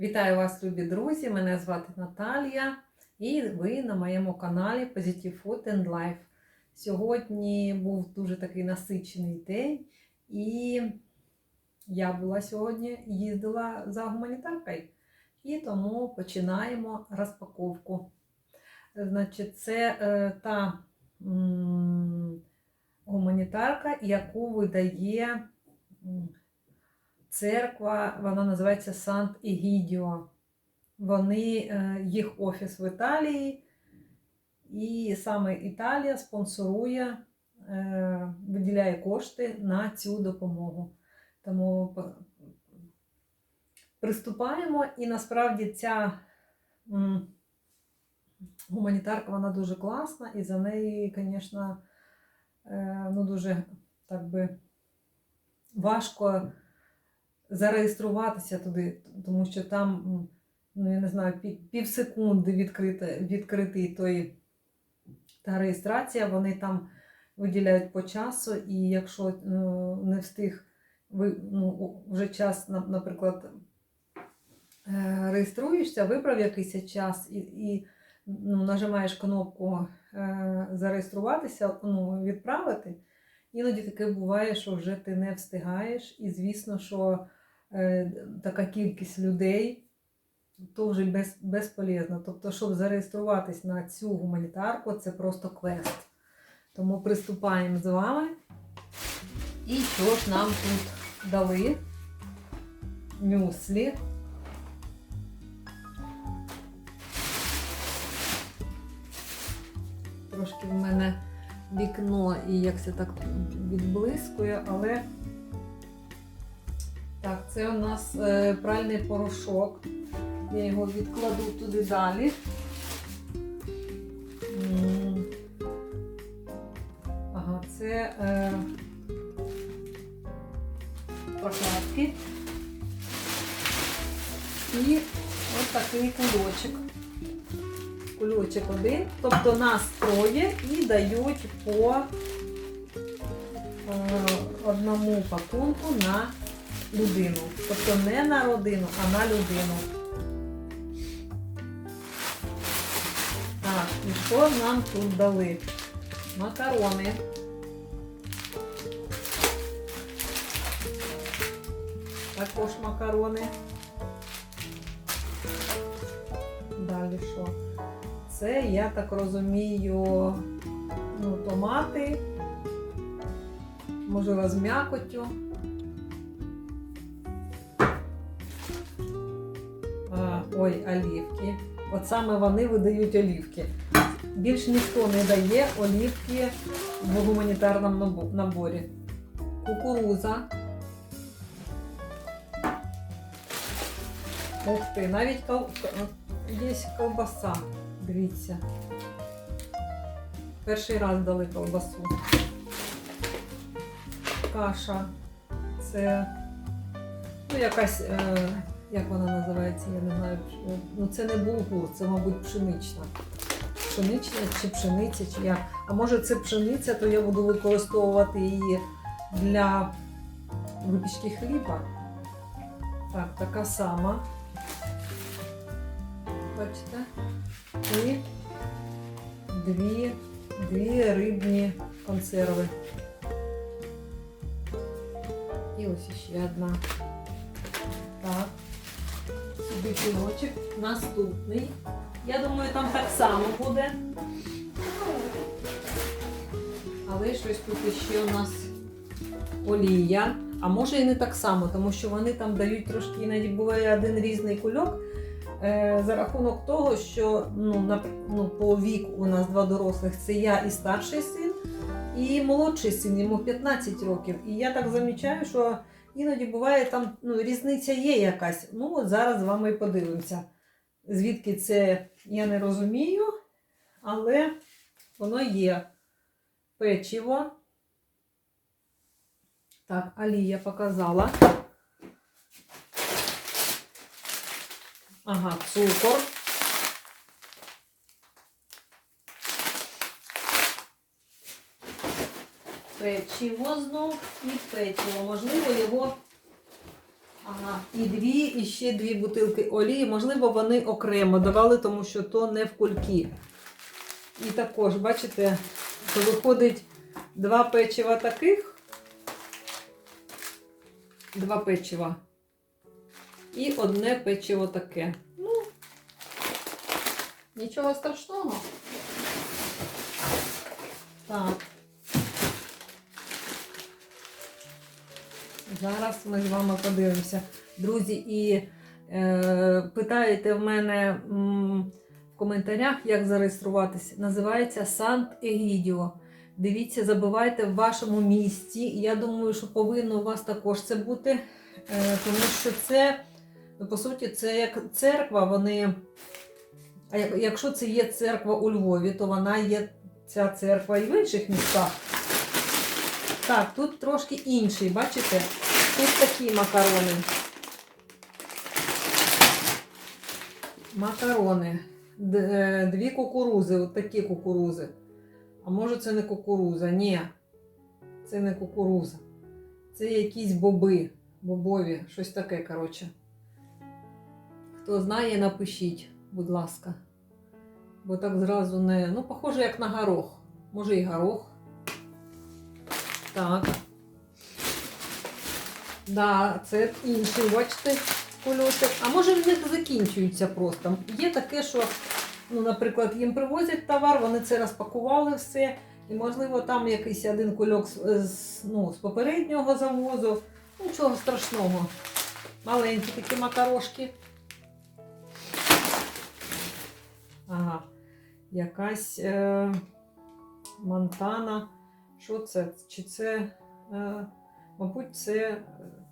Вітаю вас, любі друзі! Мене звати Наталія, і ви на моєму каналі Positive Food and Life. Сьогодні був дуже такий насичений день, і я була сьогодні, їздила за гуманітаркою, і тому починаємо розпаковку. Значить, це е, та гуманітарка, яку видає. Церква, вона називається Сант Егідіо. Вони, е, їх офіс в Італії, і саме Італія спонсорує, е, виділяє кошти на цю допомогу. Тому приступаємо, і насправді ця гуманітарка вона дуже класна, і за неї, звісно, е, ну, дуже так би важко зареєструватися туди, тому що там, ну я не знаю, пів, секунди відкрити, відкритий той та реєстрація, вони там виділяють по часу, і якщо ну, не встиг ви, ну, вже час, на- наприклад, е, реєструєшся, вибрав якийсь час і, і ну, нажимаєш кнопку е, зареєструватися, ну, відправити. Іноді таке буває, що вже ти не встигаєш, і звісно, що така кількість людей то вже без, безполезно. Тобто, щоб зареєструватись на цю гуманітарку, це просто квест. Тому приступаємо з вами. І що ж нам тут дали? Мюслі. Трошки в мене вікно і як це так відблискує, але так, це у нас е, пральний порошок. Я його відкладу туди далі. Ага, це е, прокладки. І ось такий кульочок. Кульочок один. Тобто нас троє і дають по е, одному пакунку на людину. Тобто не на родину, а на людину. Так, і що нам тут дали? Макарони. Також макарони. Далі що? Це, я так розумію, ну, томати, можливо, з м'якоттю. Ой, олівки. От саме вони видають олівки. Більш ніхто не дає олівки в гуманітарному наборі. Кукуруза. Ух ти, навіть кол... є ковбаса. Дивіться. Перший раз дали ковбасу. Каша. Це ну, якась, е, як вона називається, я не знаю. е, Ну це не булгур, це, мабуть, пшенична. Пшенична чи пшениця, чи як. А може це пшениця, то я буду використовувати її для випічки хліба. Так, така сама. Бачите? І дві, дві рибні консерви. І ось ще одна. Так. Сюди. Наступний. Я думаю, там так само буде. Але щось тут ще у нас олія. А може і не так само, тому що вони там дають трошки, іноді буває один різний кульок. Е, за рахунок того, що ну, на, ну, по віку у нас два дорослих це я і старший син, і молодший син, йому 15 років. І я так замічаю, що іноді буває там ну, різниця є якась. Ну, от зараз з вами і подивимося. Звідки це я не розумію, але воно є печиво. Так, Алія показала. Ага, цукор. Печиво знов і печиво. Можливо, його Ага, і дві, і ще дві бутилки олії. Можливо, вони окремо давали, тому що то не в кульки. І також, бачите, то виходить два печива таких. Два печива. І одне печиво таке. Ну, нічого страшного. Так. Зараз ми з вами подивимося. Друзі, і е, питаєте в мене м, в коментарях, як зареєструватися. Називається Сант Егідіо. Дивіться, забивайте в вашому місті. Я думаю, що повинно у вас також це бути, е, тому що це, ну, по суті, це як церква. Вони, а якщо це є церква у Львові, то вона є ця церква і в інших містах. Так, тут трошки інший, бачите? Тут такі макарони. Макарони. Е, Дві кукурузи, от такі кукурузи. А може це не кукуруза? Ні. Це не кукуруза. Це якісь боби. Бобові, щось таке, коротше. Хто знає, напишіть, будь ласка. Бо так зразу не. Ну, похоже, як на горох. Може і горох. Так. Да, це інший, бачите, кульочок. А може в них закінчуються просто. Є таке, що, ну, наприклад, їм привозять товар, вони це розпакували все. І, можливо, там якийсь один кульок з, ну, з попереднього завозу. Нічого страшного. Маленькі такі макарошки. Ага. Якась е, Монтана. Що це? Чи це, е, мабуть, це е,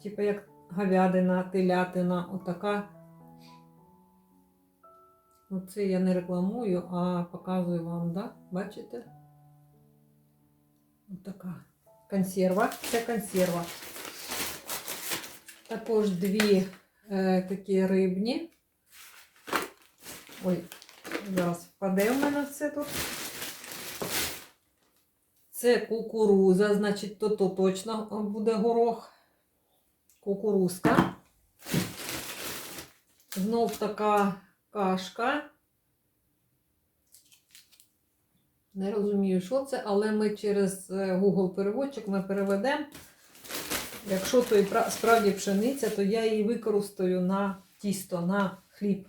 типу як говядина, телятина, отака. Ну, це я не рекламую, а показую вам, да? Бачите? Отака. Консерва. Це консерва. Також дві е, такі рибні. Ой, зараз впаде в мене все тут. Це кукуруза, значить, то, то точно буде горох. Кукурузка. Знов така кашка. Не розумію, що це, але ми через е, Google переводчик ми переведемо. Якщо то і справді пшениця, то я її використаю на тісто, на хліб.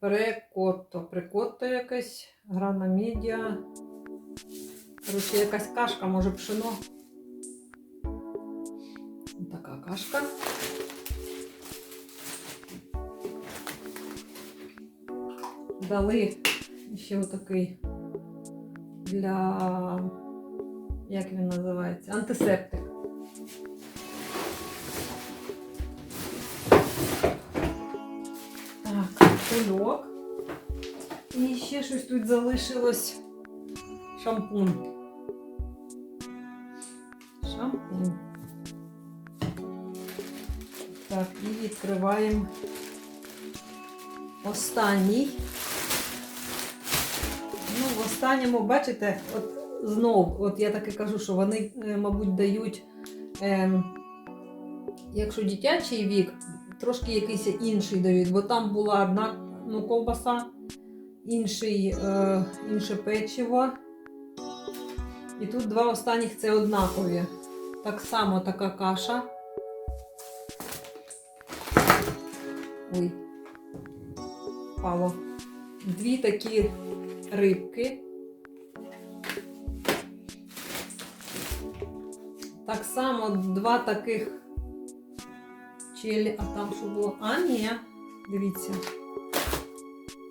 Прекотто, прекотто якась, грана медіа. Коротше, якась кашка, може пшено. Така кашка. Дали ще отакий для, як він називається, антисептик. Кульок. І ще щось тут залишилось. Шампунь. Шампунь. Так, і відкриваємо останній. Ну, в останньому, бачите, от знов, от я так і кажу, що вони, е, мабуть, дають, ем, якщо дитячий вік, трошки якийсь інший дають, бо там була одна ну, ковбаса, інший, е, інше печиво. І тут два останніх це однакові. Так само така каша. Ой, впало. Дві такі рибки. Так само два таких челі, а там що було? А, ні, дивіться.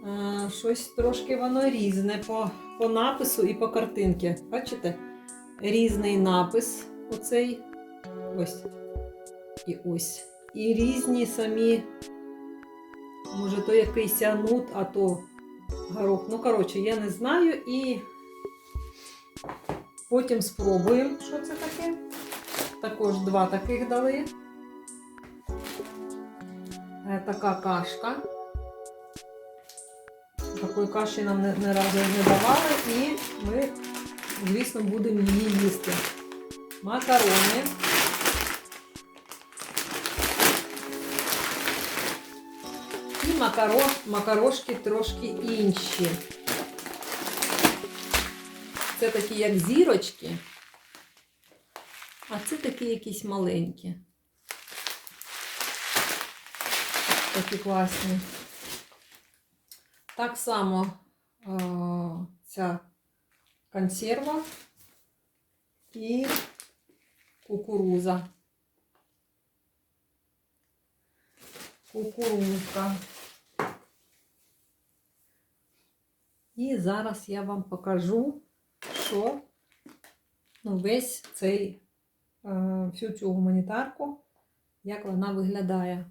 А, щось трошки воно різне по, по напису і по картинці. Бачите? Різний напис оцей. Ось. І ось. І різні самі. Може, то якийсь анут, а то горох. Ну, коротше, я не знаю і потім спробуємо, що це таке. Також два таких дали. Е, така кашка. Такої каші нам не, не разу не давали і ми, звісно, будемо її їсти. Макарони. І макаро, макарошки трошки інші. Це такі, як зірочки, а це такі якісь маленькі. Такі класні. Так само е, ця консерва і кукуруза. Кукурузка. І зараз я вам покажу, що ну, весь цей, е, всю цю гуманітарку, як вона виглядає.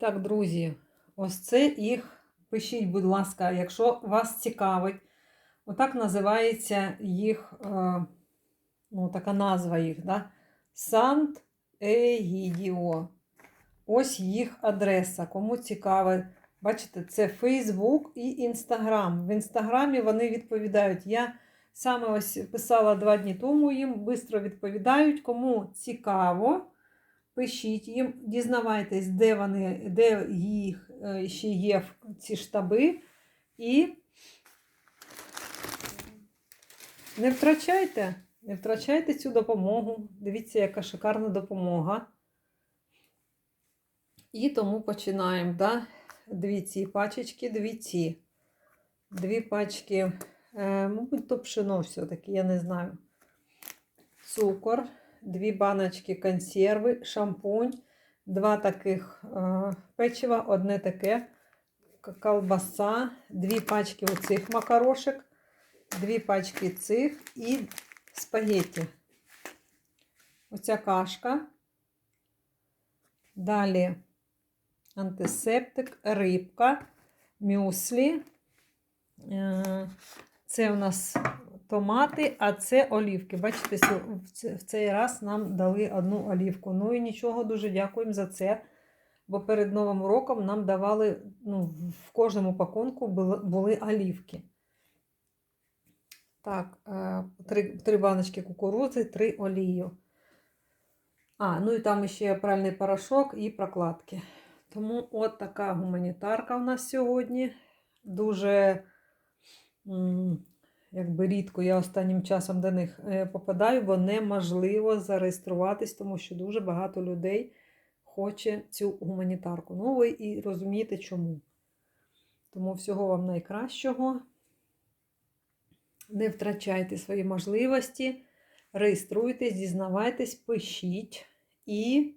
Так, друзі, ось це їх. Пишіть, будь ласка, якщо вас цікавить. Отак називається їх, е, ну, така назва їх, да? Сант Егідіо. Ось їх адреса. Кому цікаво, бачите, це Фейсбук і Інстаграм. В Інстаграмі вони відповідають. Я саме ось писала два дні тому їм, швидко відповідають. Кому цікаво, пишіть їм, дізнавайтесь, де вони, де їх е, ще є ці штаби. І не втрачайте, не втрачайте цю допомогу. Дивіться, яка шикарна допомога. І тому починаємо. Да? Дві ці пачечки, дві ці. Дві пачки, е, мабуть, то пшено все-таки, я не знаю. Цукор, дві баночки консерви, шампунь, два таких е, печива, одне таке колбаса, дві пачки оцих макарошек, дві пачки цих і спагетті. Оця кашка. Далі антисептик, рибка, мюслі. Е, Це у нас томати, а це олівки. Бачите, в цей раз нам дали одну олівку. Ну і нічого, дуже дякуємо за це. Бо перед Новим роком нам давали, ну, в кожному пакунку були, олівки. Так, е, три, три баночки кукурудзи, три олію. А, ну і там ще пральний порошок і прокладки. Тому от така гуманітарка у нас сьогодні. Дуже якби рідко я останнім часом до них е, попадаю, бо неможливо зареєструватись, тому що дуже багато людей хоче цю гуманітарку. Ну, ви і розумієте чому. Тому всього вам найкращого. Не втрачайте свої можливості, реєструйтесь, дізнавайтесь, пишіть і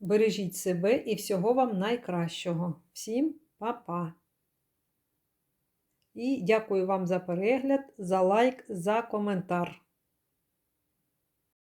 бережіть себе і всього вам найкращого. Всім па-па! І дякую вам за перегляд, за лайк, за коментар.